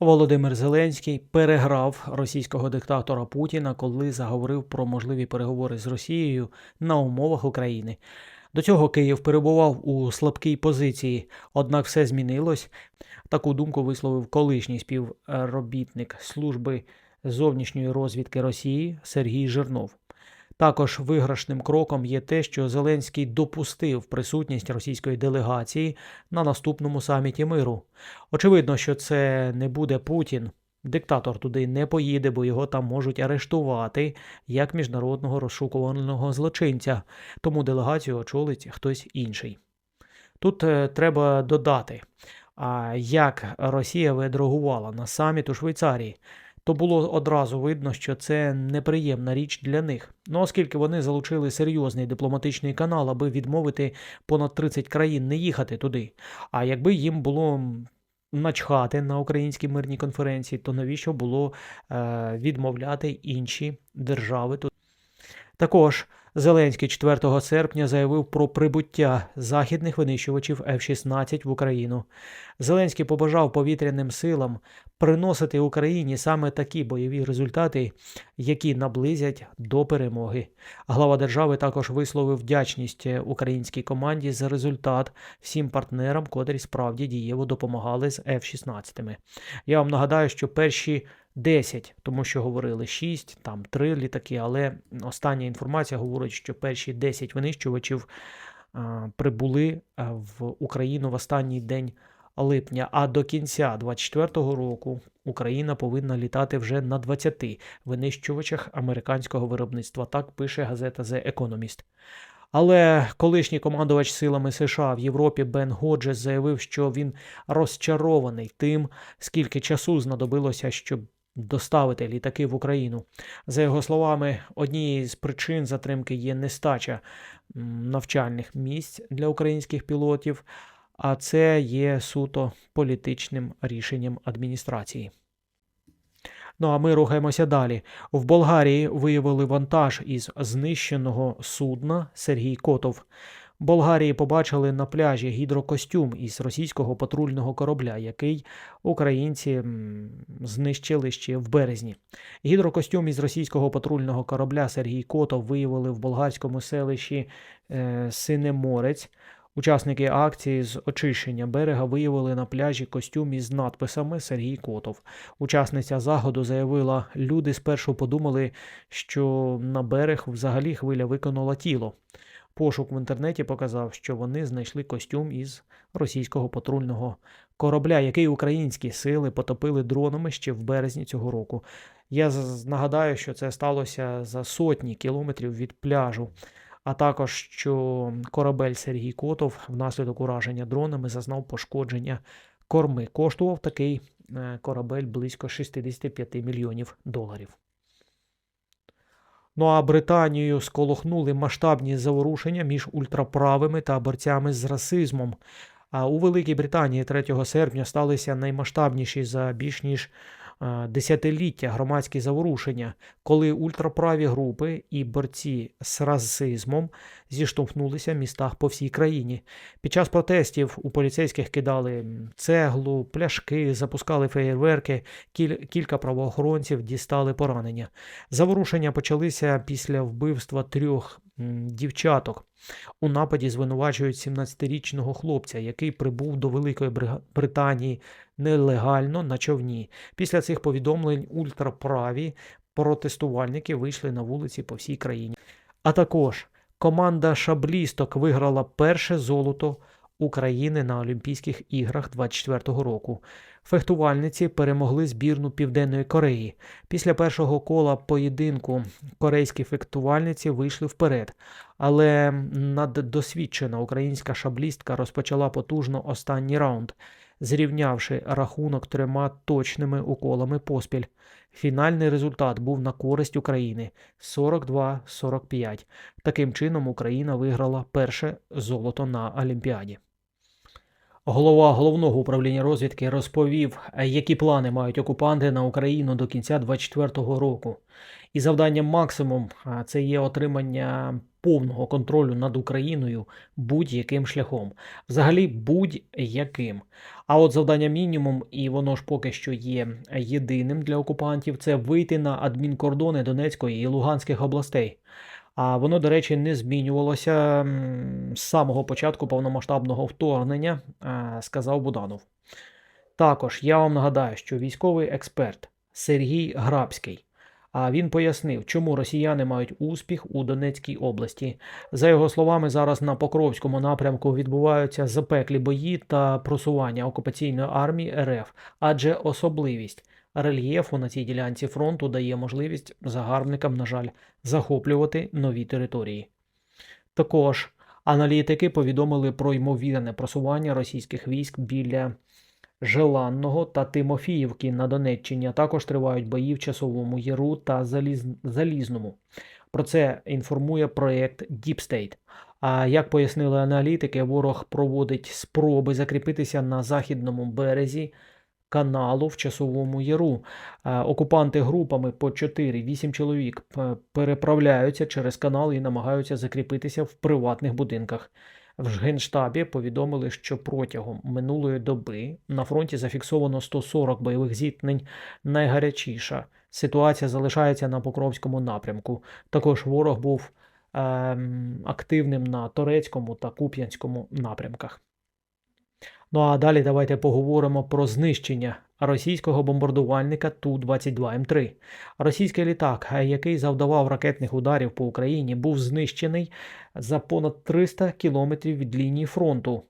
Володимир Зеленський переграв російського диктатора Путіна, коли заговорив про можливі переговори з Росією на умовах України. До цього Київ перебував у слабкій позиції, однак все змінилось. Таку думку висловив колишній співробітник служби зовнішньої розвідки Росії Сергій Жирнов. Також виграшним кроком є те, що Зеленський допустив присутність російської делегації на наступному саміті миру. Очевидно, що це не буде Путін. Диктатор туди не поїде, бо його там можуть арештувати як міжнародного розшукуваного злочинця, тому делегацію очолить хтось інший. Тут е, треба додати, а як Росія відреагувала на саміт у Швейцарії то було одразу видно, що це неприємна річ для них. Ну оскільки вони залучили серйозний дипломатичний канал, аби відмовити понад 30 країн не їхати туди. А якби їм було начхати на українській мирній конференції, то навіщо було е, відмовляти інші держави? Також Зеленський 4 серпня заявив про прибуття західних винищувачів F-16 в Україну. Зеленський побажав повітряним силам приносити Україні саме такі бойові результати, які наблизять до перемоги. Глава держави також висловив вдячність українській команді за результат всім партнерам, котрі справді дієво допомагали з F-16. Я вам нагадаю, що перші 10, тому що говорили 6, там 3 літаки, але остання інформація говорить, що перші 10 винищувачів прибули в Україну в останній день липня, а до кінця 2024 року Україна повинна літати вже на 20 винищувачах американського виробництва. Так пише газета The Economist. Але колишній командувач силами США в Європі Бен Годжес заявив, що він розчарований тим, скільки часу знадобилося, щоб доставити літаки в Україну. За його словами, однією з причин затримки є нестача навчальних місць для українських пілотів, а це є суто політичним рішенням адміністрації. Ну а ми рухаємося далі. В Болгарії виявили вантаж із знищеного судна Сергій Котов. Болгарії побачили на пляжі гідрокостюм із російського патрульного корабля, який українці знищили ще в березні. Гідрокостюм із російського патрульного корабля Сергій Котов виявили в болгарському селищі е, Синеморець. Учасники акції з очищення берега виявили на пляжі костюм із надписами Сергій Котов. Учасниця заходу заявила, люди спершу подумали, що на берег взагалі хвиля виконала тіло. Пошук в інтернеті показав, що вони знайшли костюм із російського патрульного корабля, який українські сили потопили дронами ще в березні цього року. Я нагадаю, що це сталося за сотні кілометрів від пляжу, а також що корабель Сергій Котов внаслідок ураження дронами зазнав пошкодження корми. Коштував такий е, корабель близько 65 мільйонів доларів. Ну а Британію сколохнули масштабні заворушення між ультраправими та борцями з расизмом. А у Великій Британії 3 серпня сталися наймасштабніші за більш ніж десятиліття громадські заворушення, коли ультраправі групи і борці з расизмом зіштовхнулися в містах по всій країні. Під час протестів у поліцейських кидали цеглу, пляшки, запускали феєрверки, кіль кілька правоохоронців дістали поранення. Заворушення почалися після вбивства трьох дівчаток. У нападі звинувачують 17-річного хлопця, який прибув до Великої Британії нелегально на човні. Після цих повідомлень ультраправі протестувальники вийшли на вулиці по всій країні. А також команда шаблісток виграла перше золото України на Олімпійських іграх 24-го року. Фехтувальниці перемогли збірну Південної Кореї. Після першого кола поєдинку корейські фехтувальниці вийшли вперед, але наддосвідчена українська шаблістка розпочала потужно останній раунд, зрівнявши рахунок трьома точними уколами поспіль. Фінальний результат був на користь України 42-45. Таким чином Україна виграла перше золото на Олімпіаді. Голова головного управління розвідки розповів, які плани мають окупанти на Україну до кінця 2024 року. І завданням максимум це є отримання повного контролю над Україною будь-яким шляхом, взагалі будь-яким. А от завдання мінімум, і воно ж поки що є єдиним для окупантів, це вийти на адмінкордони Донецької і Луганських областей. А воно, до речі, не змінювалося з самого початку повномасштабного вторгнення, е, сказав Буданов. Також я вам нагадаю, що військовий експерт Сергій Грабський. А він пояснив, чому росіяни мають успіх у Донецькій області. За його словами, зараз на Покровському напрямку відбуваються запеклі бої та просування окупаційної армії РФ, адже особливість рельєфу на цій ділянці фронту дає можливість загарбникам, на жаль, захоплювати нові території. Також аналітики повідомили про ймовірне просування російських військ біля Желанного та Тимофіївки на Донеччині. а Також тривають бої в Часовому Яру та Заліз... Залізному. Про це інформує проєкт Deep State. А як пояснили аналітики, ворог проводить спроби закріпитися на західному березі каналу в Часовому Яру. Е, Окупанти групами по 4-8 чоловік переправляються через канал і намагаються закріпитися в приватних будинках. В Генштабі повідомили, що протягом минулої доби на фронті зафіксовано 140 бойових зіткнень. Найгарячіша ситуація залишається на Покровському напрямку. Також ворог був ем, активним на Торецькому та Куп'янському напрямках. Ну а далі давайте поговоримо про знищення російського бомбардувальника Ту-22М3. Російський літак, який завдавав ракетних ударів по Україні, був знищений за понад 300 кілометрів від лінії фронту.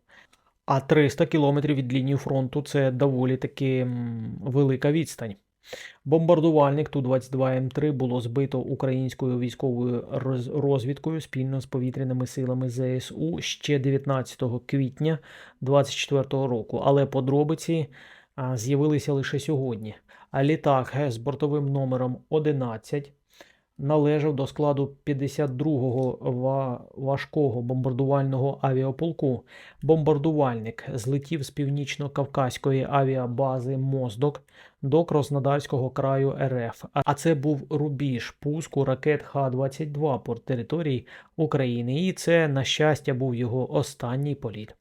А 300 кілометрів від лінії фронту це доволі таки велика відстань. Бомбардувальник Ту-22М3 було збито українською військовою розвідкою спільно з повітряними силами ЗСУ ще 19 квітня 2024 року, але подробиці з'явилися лише сьогодні. А літак з бортовим номером 11 належав до складу 52-го важкого бомбардувального авіаполку. Бомбардувальник злетів з північно-кавказької авіабази Моздок до Краснодарського краю РФ. А це був рубіж пуску ракет Х-22 по території України. І це, на щастя, був його останній політ.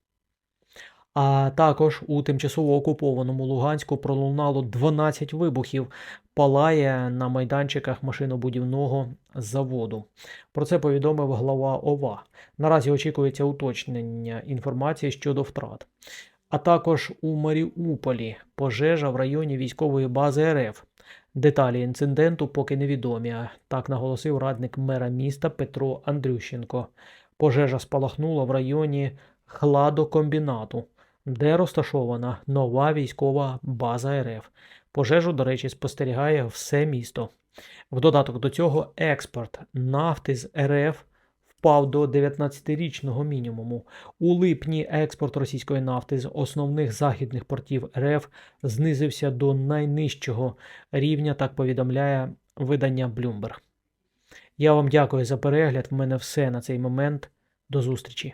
А також у тимчасово окупованому Луганську пролунало 12 вибухів. Палає на майданчиках машинобудівного заводу. Про це повідомив глава ОВА. Наразі очікується уточнення інформації щодо втрат. А також у Маріуполі пожежа в районі військової бази РФ. Деталі інциденту поки невідомі. Так наголосив радник мера міста Петро Андрющенко. Пожежа спалахнула в районі хладокомбінату, де розташована нова військова база РФ. Пожежу, до речі, спостерігає все місто. В додаток до цього експорт нафти з РФ впав до 19-річного мінімуму. У липні експорт російської нафти з основних західних портів РФ знизився до найнижчого рівня, так повідомляє видання Bloomberg. Я вам дякую за перегляд. В мене все на цей момент. До зустрічі.